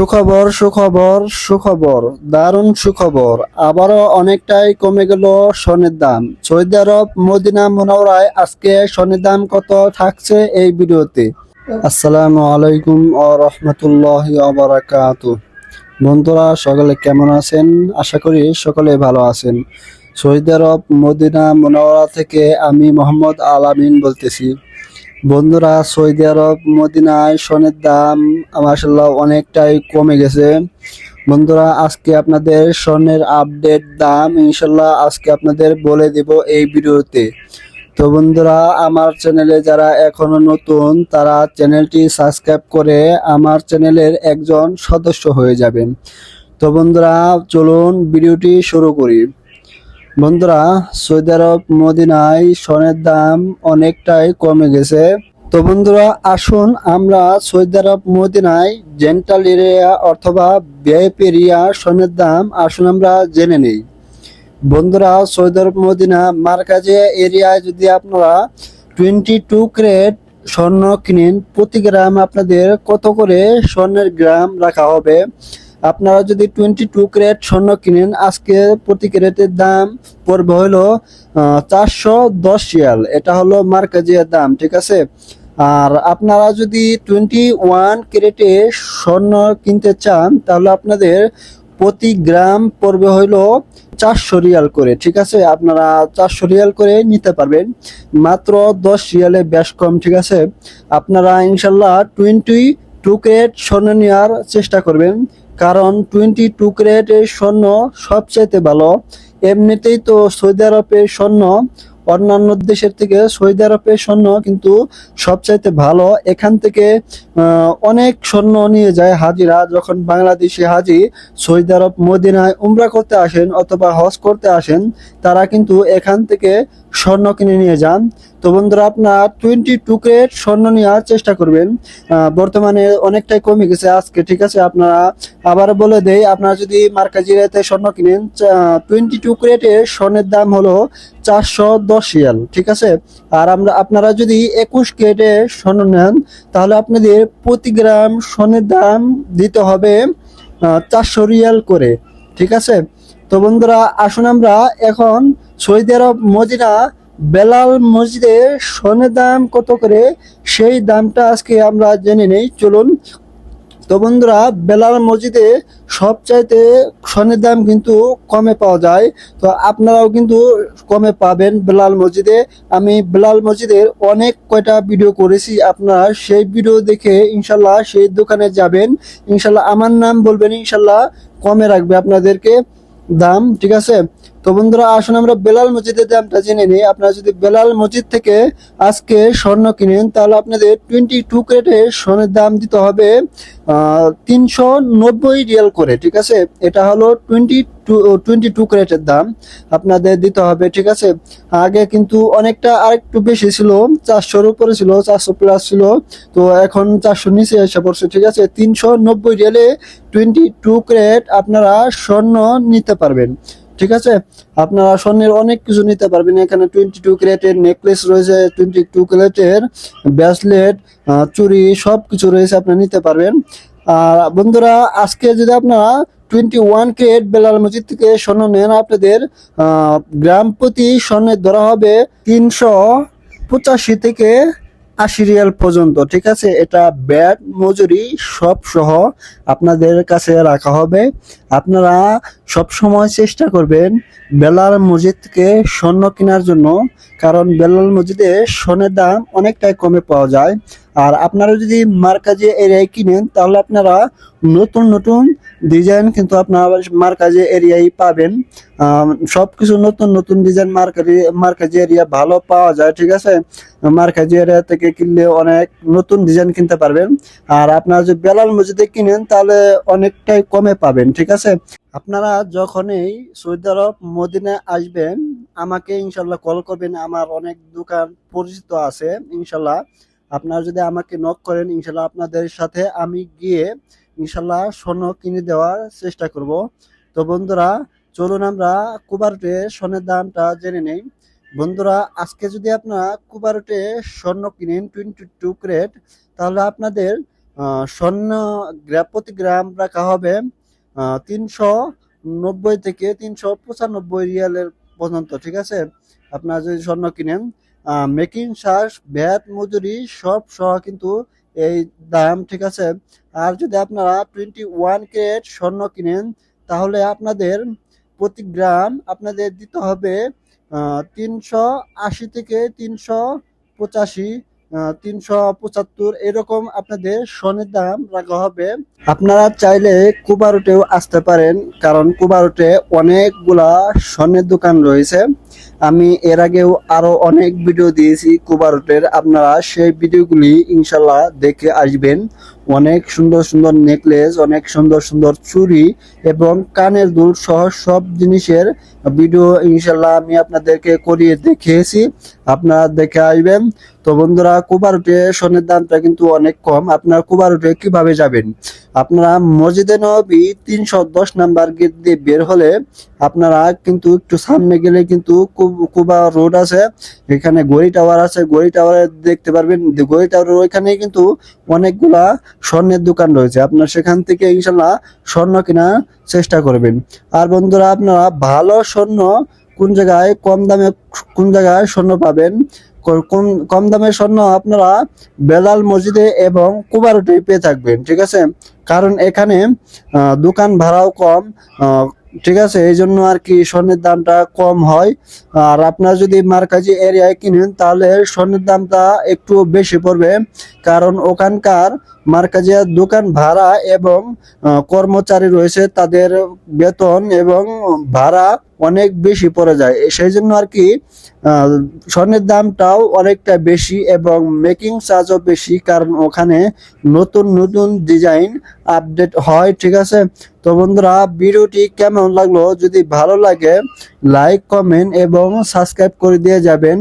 সুখবর সুখবর সুখবর, দারুণ সুখবর। আবারও অনেকটাই কমে গেল স্বর্ণের দাম। সৌদি আরব, মদিনা মোনাওরায় আজকে স্বর্ণের দাম কত থাকছে এই ভিডিওতে? আসসালামু আলাইকুম ও রহমতুল্লাহ বারাকাত বন্ধুরা, সকলে কেমন আছেন? আশা করি সকলে ভালো আছেন। সৌদি আরব, মদিনা মোনাওয়ারা থেকে আমি মোহাম্মদ আলামিন বলতেছি। বন্ধুরা, সৌদি আরব মদিনায় সোনের দাম মাসাল্লাহ অনেকটাই কমে গেছে। বন্ধুরা, আজকে আপনাদের স্বর্ণের আপডেট দাম ইনশাল্লাহ আজকে আপনাদের বলে দেব এই ভিডিওতে। তো বন্ধুরা, আমার চ্যানেলে যারা এখনও নতুন, তারা চ্যানেলটি সাবস্ক্রাইব করে আমার চ্যানেলের একজন সদস্য হয়ে যাবেন। তো বন্ধুরা, চলুন ভিডিওটি শুরু করি। বন্ধুরা, সৌদি আরব মদিনায় সোনের দাম অনেকটাই কমে গেছে। তো বন্ধুরা, আসুন আমরা সৌদি আরব মদিনায় জেন্টাল এরিয়া অথবা ভিআইপি এরিয়া সোনের দাম আসুন আমরা জেনে নেই। বন্ধুরা, সৌদি আরব মদিনা মার্কাজে এরিয়ায় যদি আপনারা টোয়েন্টি টু ক্রেট স্বর্ণ কিনেন, প্রতি গ্রাম আপনাদের কত করে স্বর্ণের গ্রাম রাখা হবে? আপনারা যদি টোয়েন্টি টু ক্রেট স্বর্ণ কিনেন, আজকে প্রতি ক্রেটের দাম পড়বে হলো চারশো দশ রিয়াল। এটা হলো মার্কাজিয়ার দাম, ঠিক আছে? আর আপনারা যদি টোয়েন্টি ওয়ান ক্রেটে স্বর্ণ কিনতে চান, তাহলে আপনাদের প্রতি গ্রাম পড়বে হইল চারশো রিয়াল করে, ঠিক আছে? আপনারা চারশো রিয়াল করে নিতে পারবেন। মাত্র দশ রিয়ালে বেশ কম, ঠিক আছে? আপনারা ইনশাল্লাহ টোয়েন্টি টু ক্রেট স্বর্ণ নেওয়ার চেষ্টা করবেন। কারণ টোয়েন্টি টু ক্যারেটের স্বর্ণ সবচাইতে ভালো। এমনিতেই তো সৌদি আরবের স্বর্ণ, অন্যান্য দেশের থেকে সৌদি আরবের স্বর্ণ কিন্তু সবচাইতে ভালো। এখান থেকে অনেক স্বর্ণ নিয়ে যায় হাজিরা। যখন বাংলাদেশি হাজি সৌদি আরব মদিনায় উমরা করতে আসেন অথবা হজ করতে আসেন, তারা কিন্তু এখান থেকে স্বর্ণ কিনে নিয়ে যান। তো বন্ধুরা, আপনার টোয়েন্টি টু ক্রেট স্বর্ণ নেওয়ার চেষ্টা করবেন। বর্তমানে অনেকটাই কমে গেছে আজকে, ঠিক আছে? আপনারা আবার বলে দেই, আপনারা যদি মার্কাজিরাতে স্বর্ণ কিনেন টোয়েন্টি টু ক্রেটের স্বর্ণের দাম হলো চারশো দশ রিয়াল, ঠিক আছে? আর আমরা, আপনারা যদি একুশ ক্রেটে স্বর্ণ নেন, তাহলে আপনাদের প্রতি গ্রাম স্বর্ণের দাম দিতে হবে চারশো রিয়াল করে, ঠিক আছে? তো বন্ধুরা, আসুন আমরা এখন সৌদি আরব মদিনা বেলাল মসজিদে স্বর্ণের দাম কত করে? সেই দামটা আজকে আমরা জেনে নেই, চলুন। তো বন্ধুরা, বেলাল মসজিদে সবচাইতে স্বর্ণের দাম কিন্তু কমে পাওয়া যায়। তো আপনারাও কিন্তু কমে পাবেন বেলাল মসজিদে। আমি বেলাল মসজিদের অনেক কয়টা ভিডিও করেছি, আপনারা সেই ভিডিও দেখে ইনশাল্লাহ সেই দোকানে যাবেন। ইনশাল্লাহ আমার নাম বলবেন, ইনশাল্লাহ কমে রাখবে আপনাদেরকে দাম, ঠিক আছে? তো বন্ধুরা, আসুন আমরা বেলাল মসজিদের দামটা জেনে নিই। আপনারা যদি বেলাল মসজিদ থেকে আজকে স্বর্ণ কিনেন, তাহলে আপনাদের টোয়েন্টি টু ক্রেটে স্বর্ণের দাম দিতে হবে তিনশো নব্বই রিয়াল করে, ঠিক আছে? এটা হলো টোয়েন্টি টু টোয়েন্টি টু ক্রেটের দাম আপনাদের দিতে হবে, ঠিক আছে? আগে কিন্তু অনেকটা আরেকটু বেশি ছিল, চারশোর উপরে ছিল, চারশো প্লাস ছিল, তো এখন চারশো নিচে এসে পড়ছে, ঠিক আছে? তিনশো নব্বই রিয়ালে টোয়েন্টি টু ক্রেট আপনারা স্বর্ণ নিতে পারবেন। ঠিক আছে? আপনারা স্বর্ণের অনেক কিছু নিতে পারবেন। এখানে টোয়েন্টি টু ক্যারেটের নেকলেস রয়েছে টোয়েন্টি টু ক্যারেটের ব্রেসলেট চুড়ি সব কিছু রয়েছে আপনি নিতে পারবেন। আর বন্ধুরা, আজকে যদি আপনারা টোয়েন্টি ওয়ান ক্যারেট বেলাল মসজিদ থেকে স্বর্ণ নেন, আপনাদের গ্রাম প্রতি স্বর্ণের ধরা হবে তিনশো পঁচাশি থেকে আশি রিয়াল পর্যন্ত, ঠিক আছে? এটা ব্যাট, মজুরি, সব সহ আপনাদের কাছে রাখা হবে। আপনারা সব সময় চেষ্টা করবেন বেলাল মসজিদকে স্বর্ণ কেনার জন্য, কারণ বেলাল মসজিদে স্বর্ণের দাম অনেকটাই কমে পাওয়া যায়। আর আপনারা যদি মার্কাজে এরিয়ায় কিনেন, তাহলে আপনারা নতুন নতুন ডিজাইন কিন্তু আপনারা মার্কাজে এরিয়ায় পাবেন। সব কিছু নতুন নতুন ডিজাইন মার্কাজি মার্কাজি এরিয়া ভালো পাওয়া যায়, ঠিক আছে? মার্কাজি এরিয়া থেকে কিনলে অনেক নতুন ডিজাইন কিনতে পারবেন। আর আপনারা যদি বেলাল মসজিদে কিনেন, তাহলে অনেকটাই কমে পাবেন, ঠিক আছে? আপনারা যখনই সৌদি আরব মদিনা আসবেন, আমাকে ইনশাল্লাহ কল করবেন। আমার অনেক দোকান পরিচিত আছে, ইনশাল্লাহ। আপনারা যদি আমাকে নক করেন, ইনশাল্লাহ আপনাদের সাথে আমি গিয়ে ইনশাল্লাহ স্বর্ণ কিনে দেওয়ার চেষ্টা করব। তো বন্ধুরা, চলুন আমরা কুবারটে স্বর্ণের দামটা জেনে নেই। বন্ধুরা, আজকে যদি আপনারা কুবারটে স্বর্ণ কিনেন টোয়েন্টি টু ক্রেট তাহলে আপনাদের স্বর্ণ প্রতি গ্রাম রাখা হবে তিনশো নব্বই থেকে তিনশো পঁচানব্বই রিয়ালের পর্যন্ত, ঠিক আছে? আপনারা যদি স্বর্ণ কিনেন মেকিং চার্জ ভ্যাট মজুরি, সব সহ কিন্তু এই দাম, ঠিক আছে? আর যদি আপনারা টোয়েন্টি ওয়ান ক্যারেট স্বর্ণ কিনেন, তাহলে আপনাদের প্রতি গ্রাম আপনাদের দিতে হবে তিনশো আশি থেকে তিনশো পঁচাশি তিনশো পঁচাত্তর, এরকম আপনাদের স্বর্ণের দাম রাখা হবে। আপনারা চাইলে কুবারুটেও আসতে পারেন, কারণ কুবারুটে অনেকগুলা স্বর্ণের দোকান রয়েছে। আমি এর আগেও আরও অনেক ভিডিও দিয়েছি কুবারুটের। আপনারা সেই ভিডিওগুলি ইনশাল্লাহ দেখে আসবেন। অনেক সুন্দর সুন্দর নেকলেস অনেক সুন্দর সুন্দর চুড়ি এবং কানের দুল সহ সব জিনিসের ভিডিও ইনশাল্লাহ আমি আপনাদেরকে করিয়ে দেখিয়েছি। আপনারা দেখে আসবেন। তো বন্ধুরা, কুবারুটে সোনের দামটা কিন্তু অনেক কম। আপনারা কুবারুটে কীভাবে যাবেন? আপনারা মসজিদে নবী তিনশো দশ নাম্বার গেট দিয়ে বের হলে আপনারা কিন্তু একটু সামনে গেলে কিন্তু কুবা রোড আছে, এখানে গড়ি টাওয়ার আছে গড়ি টাওয়ারে দেখতে পারবেন গড়ি টাওয়ারের ওইখানে কিন্তু অনেকগুলা স্বর্ণের দোকান রয়েছে। আপনার সেখান থেকে ইনশাল্লাহ স্বর্ণ কেনার চেষ্টা করবেন। আর বন্ধুরা, আপনারা ভালো স্বর্ণ কোন জায়গায় কম দামে কোন জায়গায় স্বর্ণ পাবেন, ক- কোন কম দামের স্বর্ণ আপনারা বেলাল মসজিদে এবং কুবারুটে পেয়ে থাকবেন, ঠিক আছে? কারণ এখানে দোকান ভাড়াও কম ঠিক আছে, এই জন্য আর কি স্বর্ণের দামটা কম হয়। আর আপনার যদি মার্কাজি এরিয়ায় কিনেন, তাহলে স্বর্ণের দামটা একটু বেশি পড়বে। কারণ ওখানকার মার্কাজিয়ার দোকান ভাড়া এবং কর্মচারী রয়েছে, তাদের বেতন এবং ভাড়া অনেক বেশি পড়ে যায়। সেই জন্য আর কি স্বর্ণের দামটাও অনেকটা বেশি এবং মেকিং চার্জও বেশি, কারণ ওখানে নতুন নতুন ডিজাইন আপডেট হয়, ঠিক আছে? তো বন্ধুরা, ভিডিওটি কেমন লাগল? যদি ভালো লাগে লাইক কমেন্ট এবং সাবস্ক্রাইব করে দিয়ে যাবেন।